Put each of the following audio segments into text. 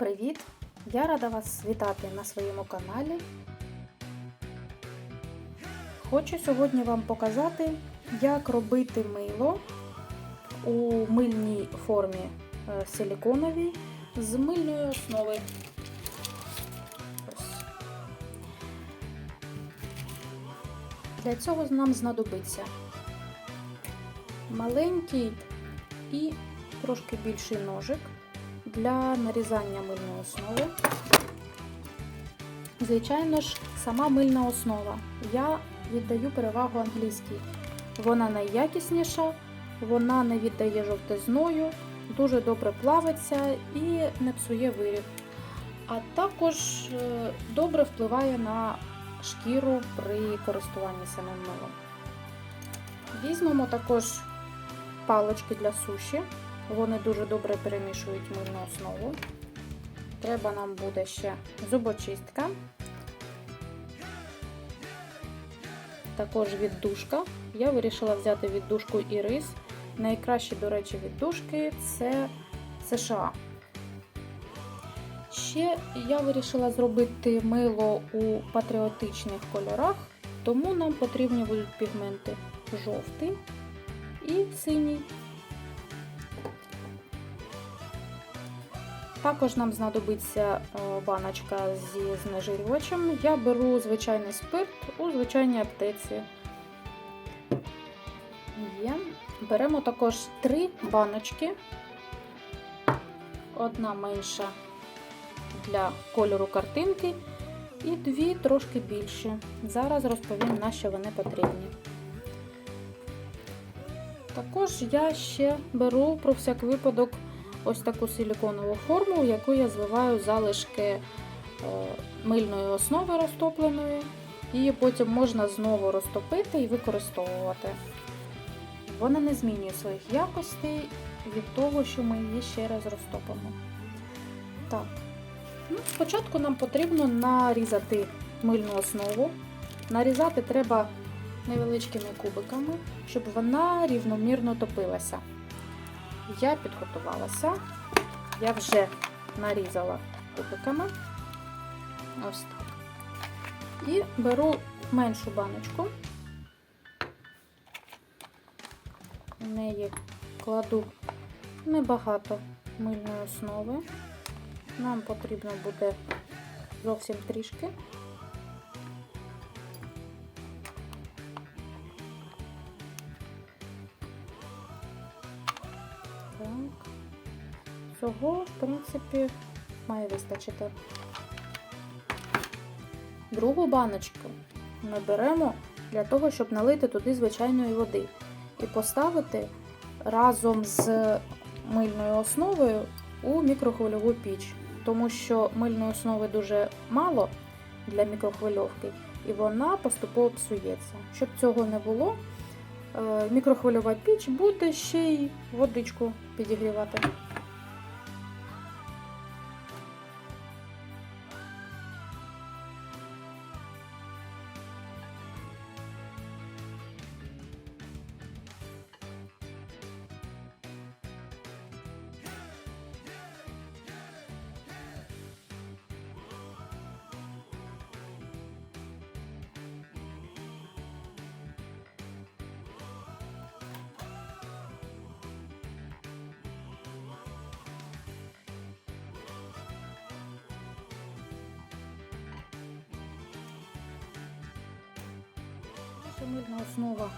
Привіт! Я рада вас вітати на своєму каналі. Хочу сьогодні вам показати, як робити мило у мильній формі е, силіконовій з мильної основи. Для цього нам знадобиться маленький і трошки більший ножик для нарізання мильної основи. Звичайно ж, сама мильна основа. Я віддаю перевагу англійській. Вона найякісніша, вона не віддає жовтизною, дуже добре плавиться і не псує виріб. А також е, добре впливає на шкіру при користуванні самим милом. Візьмемо також палички для суші. Вони дуже добре перемішують мильну основу. Треба нам буде ще зубочистка, також віддушка. Я вирішила взяти віддушку і рис. Найкращі, до речі, віддушки це США. Ще я вирішила зробити мило у патріотичних кольорах, тому нам потрібні будуть пігменти жовтий і синій. Також нам знадобиться баночка зі знежирювачем. Я беру звичайний спирт у звичайній аптеці. Є. Беремо також три баночки. Одна менша для кольору картинки, і дві трошки більші. Зараз розповім, на що вони потрібні. Також я ще беру про всяк випадок ось таку силіконову форму, в яку я зливаю залишки мильної основи розтопленої, і потім можна знову розтопити і використовувати. Вона не змінює своїх якостей від того, що ми її ще раз розтопимо. Так, ну, Спочатку нам потрібно нарізати мильну основу. Нарізати треба невеличкими кубиками, щоб вона рівномірно топилася. Я підготувалася, я вже нарізала кубиками. Ось так. І беру меншу баночку, в неї кладу небагато мильної основи. Нам потрібно буде зовсім трішки. Цього, в принципі, має вистачити. Другу баночку ми беремо для того, щоб налити туди звичайної води і поставити разом з мильною основою у мікрохвильову піч, тому що мильної основи дуже мало для мікрохвильовки, і вона поступово псується. Щоб цього не було, мікрохвильова піч буде ще й водичку підігрівати. Наша основа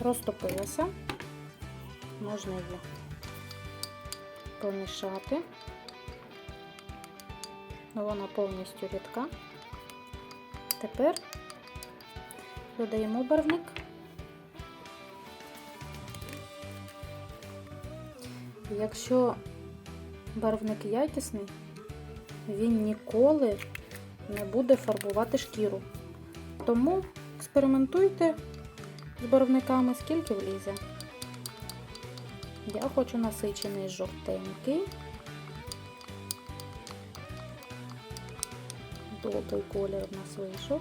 розтопилася, можна її помішати, вона повністю рідка. Тепер додаємо барвник. Якщо барвник якісний, він ніколи не буде фарбувати шкіру. Тому експериментуйте з барвниками, скільки влізе. Я хочу насичений жовтенький, добрий колір у нас вийшов.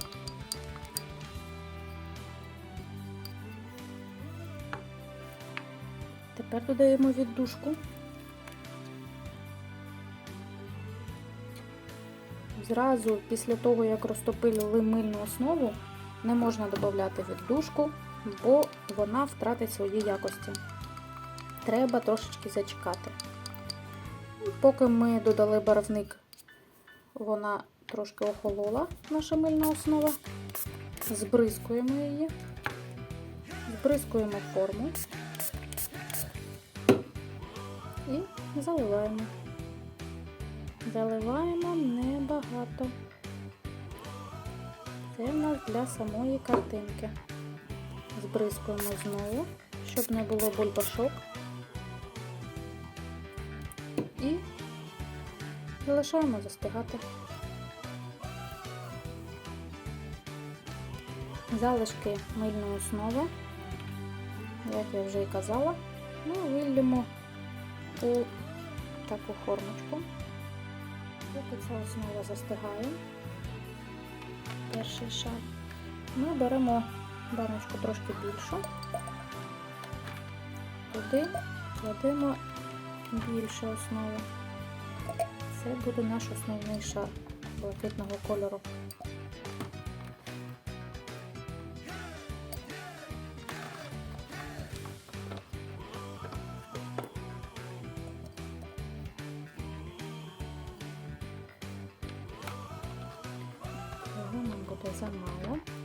Тепер додаємо віддушку. Зразу після того, як розтопили мильну основу, не можна додати віддушку, бо вона втратить свої якості. Треба трошечки зачекати. Поки ми додали барвник, вона трошки охолола, наша мильна основа. Збризкуємо її, збризкуємо форму і заливаємо. Заливаємо небагато. Це в нас для самої картинки. Збризкуємо знову, щоб не було бульбашок. І залишаємо застигати. Залишки мильної основи, як я вже і казала, ми вилємо у таку формочку. Поки ця основа застигає, перший шар, ми беремо баночку трошки більшу, туди кладемо більше основи. Це буде наш основний шар блакитного кольору. Його нам буде.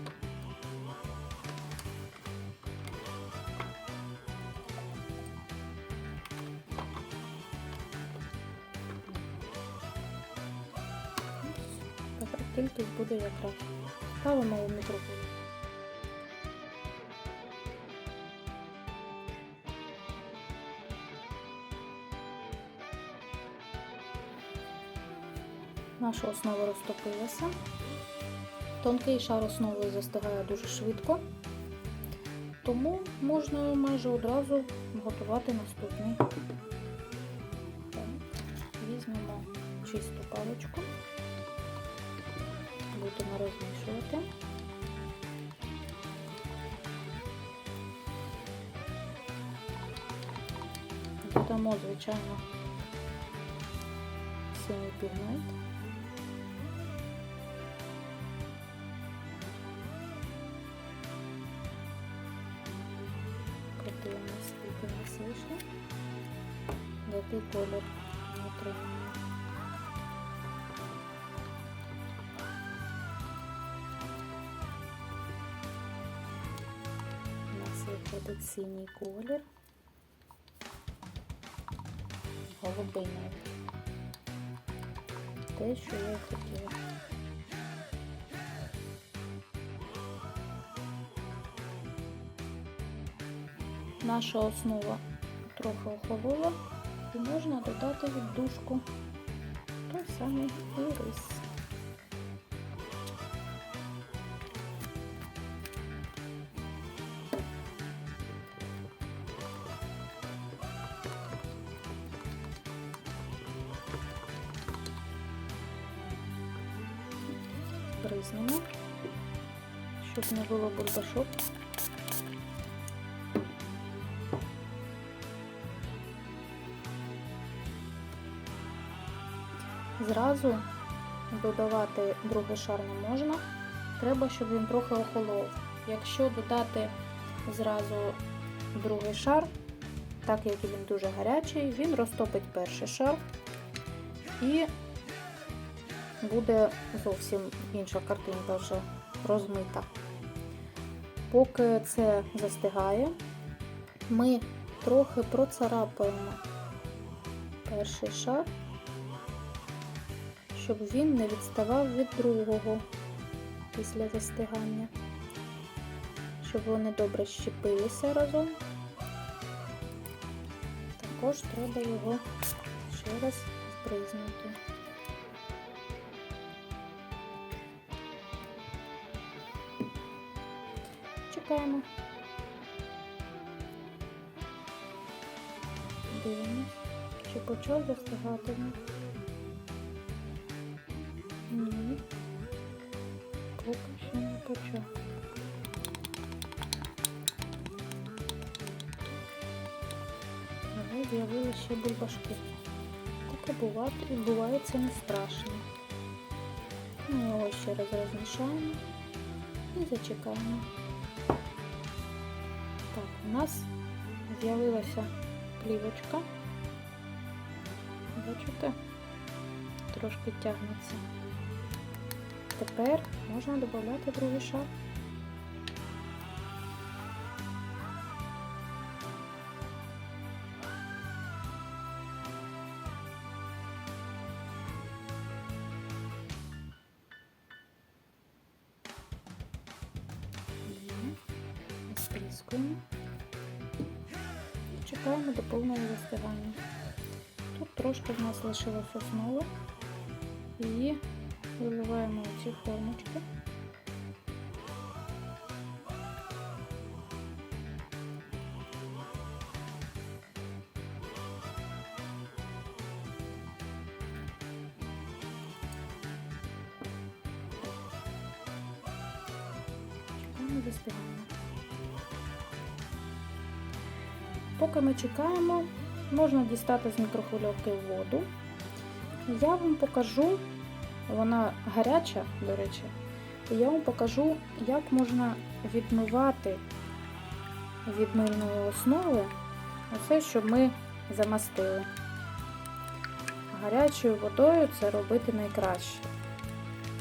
Буде якраз. Ставимо у мікрофон. Наша основа розтопилася. Тонкий шар основи застигає дуже швидко, тому можна майже одразу готувати наступний. Візьмемо чисту паличку, будемо розмішувати. Додамо, звичайно, синій пігмент. Подивимось, скільки в нас вийшло. Який колір отримаємо. Синій колір. Голубий. Те, що я хотіла. Наша основа трохи охолола і можна додати віддушку. Той самий і рис. Бризнемо, щоб не було бульбашок. Зразу додавати другий шар не можна. Треба, щоб він трохи охолов. Якщо додати зразу другий шар, так як він дуже гарячий, він розтопить перший шар і буде зовсім інша картинка вже розмита. Поки це застигає, ми трохи процарапаємо перший шар щоб він не відставав від другого після застигання, щоб вони добре щепилися разом. Також треба його ще раз збризнути. Чекаємо. Дивимось, чи почав застигати він. Ні. Поки що не почав. Але з'явилися ще бульбашки. Таке буває, відбувається не страшно. Ми його ще раз розмішаємо і зачекаємо. Так, у нас з'явилася плівочка. Бачите? Трошки тягнеться. Тепер можна додати другий шар. Стріскуємо. Чекаємо до повного застигання. Тут трошки в нас лишилось основи. І виливаємо ці формочки. Поки ми чекаємо, можна дістати з мікрохвильовки воду. Я вам покажу, вона гаряча, до речі, я вам покажу, як можна відмивати від мильної основи оце, що ми замастили. Гарячою водою це робити найкраще.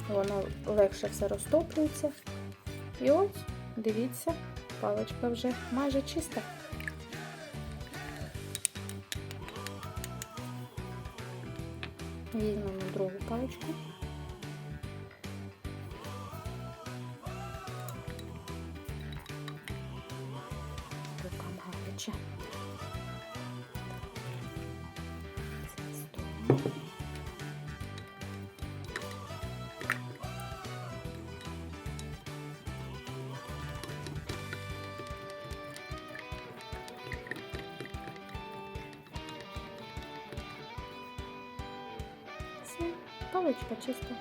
Воно легше все розтоплюється. І ось, дивіться, паличка вже майже чиста. Візьмемо другу паличку. Паличка чисто.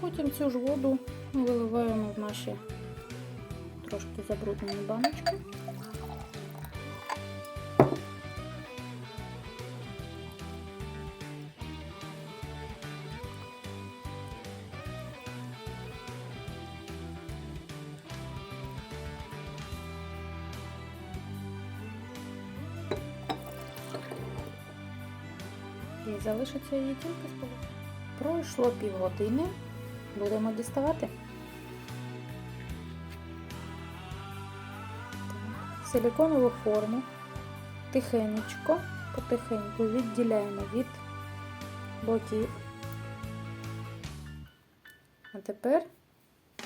Потім цю ж воду виливаємо в наші трошки забруднені баночки. Залишиться її тільки сполучити. Пройшло півгодини. Будемо діставати. Так, Силиконову форму тихенечко, потихеньку відділяємо від боків. А тепер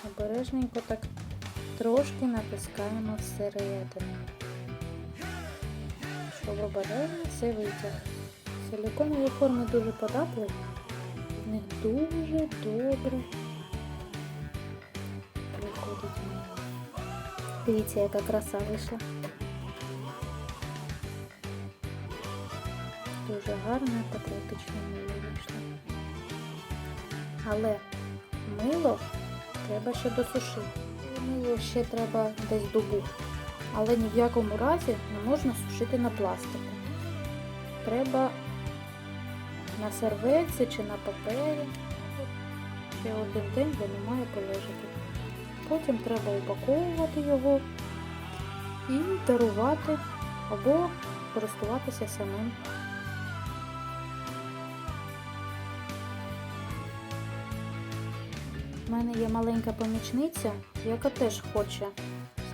обережненько так трошки натискаємо всередину, щоб обережно все витягнути. Силиконові форми дуже податливі, з них дуже добре виходить мило. Дивіться, яка краса вийшла. Дуже гарне патріотичне мило вийшло. Але мило треба ще досушити. Мило ще треба десь добу. Але ні в якому разі не можна сушити на пластику. Треба на серветці чи на папері. Ще один день воно має полежати. Потім треба упаковувати його і дарувати або користуватися самим. У мене є маленька помічниця, яка теж хоче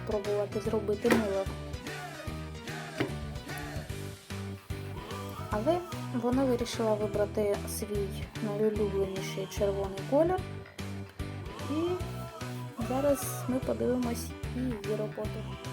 спробувати зробити мило. Але вона вирішила вибрати свій найулюбленіший червоний колір. І зараз ми подивимось і її роботу.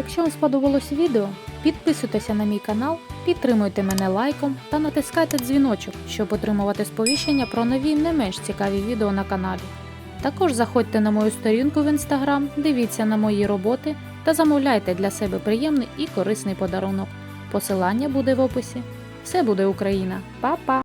Якщо вам сподобалось відео, підписуйтеся на мій канал, підтримуйте мене лайком та натискайте дзвіночок, щоб отримувати сповіщення про нові не менш цікаві відео на каналі. Також заходьте на мою сторінку в інстаграм, дивіться на мої роботи та замовляйте для себе приємний і корисний подарунок. Посилання буде в описі. Все буде Україна. Па-па!